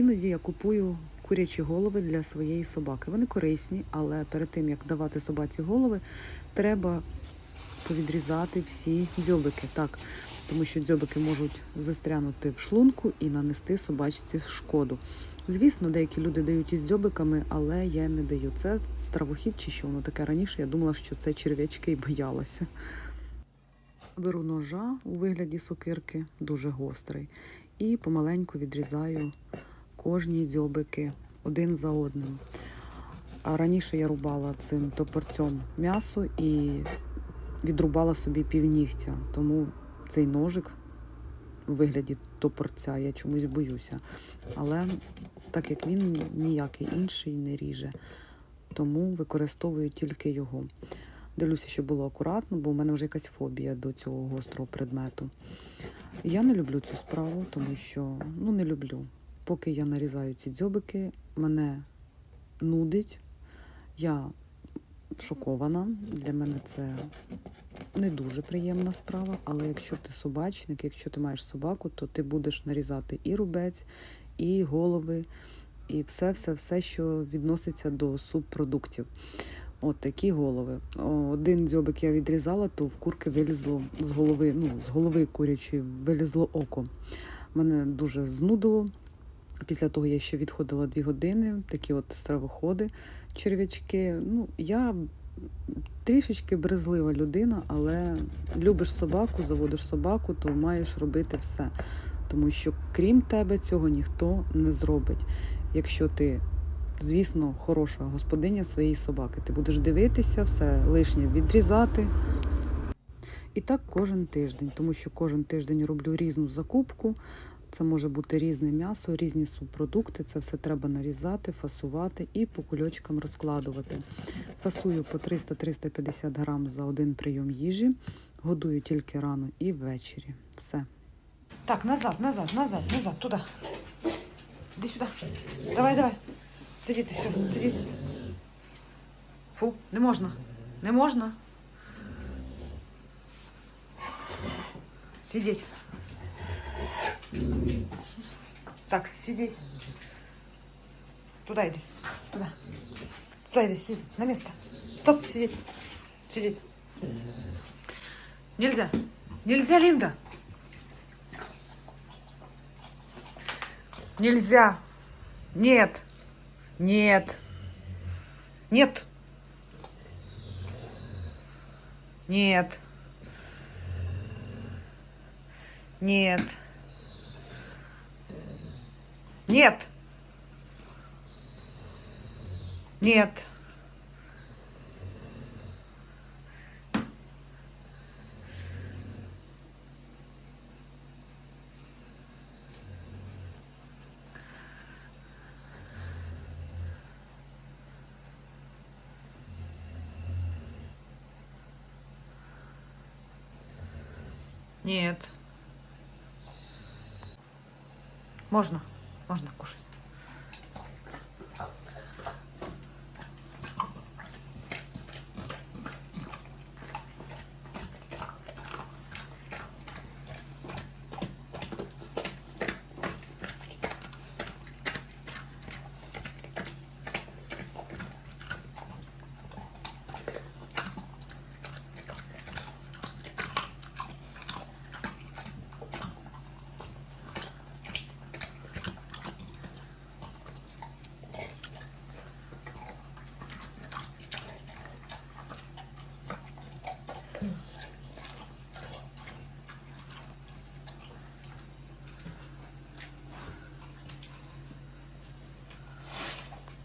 Іноді я купую курячі голови для своєї собаки. Вони корисні, але перед тим як давати собаці голови, треба повідрізати всі дзьобики. Так, тому що дзьобики можуть застрянути в шлунку і нанести собачці шкоду. Звісно, деякі люди дають із дзьобиками, але я не даю. Це стравохід чи що воно таке раніше. Я думала, що це черв'ячки і боялася. Беру ножа у вигляді сокирки, дуже гострий, і помаленьку відрізаю кожні дзьобики один за одним. А раніше я рубала цим топорцем м'ясо і відрубала собі півнігтя, тому цей ножик у вигляді топорця я чомусь боюся. Але так як він ніякий інший не ріже, тому використовую тільки його. Дивлюся, щоб було акуратно, бо в мене вже якась фобія до цього гострого предмету. Я не люблю цю справу, тому що ну не люблю. Поки я нарізаю ці дзьобики, мене нудить. Я шокована. Для мене це не дуже приємна справа, але якщо ти собачник, якщо ти маєш собаку, то ти будеш нарізати і рубець, і голови, і все-все-все, що відноситься до субпродуктів. От такі голови. Один дзьобик я відрізала, то в курки вилізло з голови, ну, з голови курячої вилізло око. Мене дуже знудило. Після того я ще відходила дві години, такі от стравоходи, черв'ячки. Ну, я трішечки брезлива людина, але любиш собаку, заводиш собаку, то маєш робити все. Тому що крім тебе цього ніхто не зробить. Якщо ти, звісно, хороша господиня своєї собаки, ти будеш дивитися, все лишнє відрізати. І так кожен тиждень, тому що кожен тиждень роблю різну закупку. Це може бути різне м'ясо, різні субпродукти. Це все треба нарізати, фасувати і по кульочкам розкладувати. Фасую по 300-350 грам за один прийом їжі. Годую тільки рано і ввечері. Все. Так, назад, назад, назад, назад, туда. Иди сюда. Давай, давай. Сидіти, все, сидіти. Фу, не можна. Не можна. Сидіть. Так, сидіть. Туда йди. Туда. Туда йди, сиди. На место. Стоп, сидіть. Сидіть. Нельзя. Нельзя, Линда. Нельзя. Нет. Нет. Нет. Нет. Нет. Нет. Нет. Нет. Можно. Можна кушать.